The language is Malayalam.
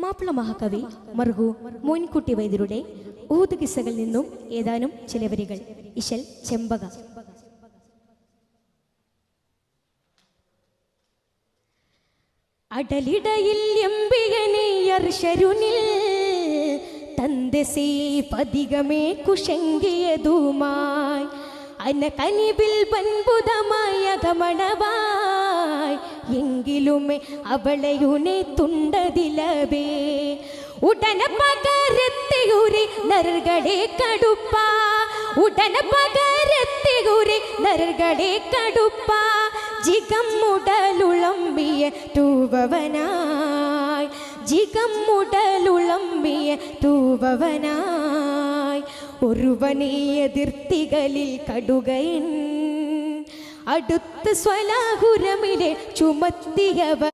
മാപ്പിള മഹാകവി മർഹു മോൻകുട്ടി വൈദ്യരുടെ ഊത് കിസ്സകളിൽ നിന്നും ഏതാനും ചില വരികൾ. ഇശൽ ചെമ്പക. അടലിടയിൽ എമ്പിയനെയർശരുനിൽ തന്തസേ പതികമേ കുശങ്കിയതുമായി. അനകനിബിൽ പൻപുതമായ ഗമണവായ് എങ്കിലുമേ അവളെയുനെ തുണ്ടതിലവേ ഉടന പകരത്തെയുരി നറുകളെ കടുപ്പ ഉടന പകരത്തെയുരി നറുകളെ കടുപ്പ ജിഗം മുടലുളമ്പിയ തൂവവനായി ജിഗം മുടലുളമ്പിയ തൂവവനായി ഒരുവനെ എതിർത്തികളിൽ കടുകയൻ അടുത്ത് സ്വലാഹുരമിലെ ചുമത്തിയവ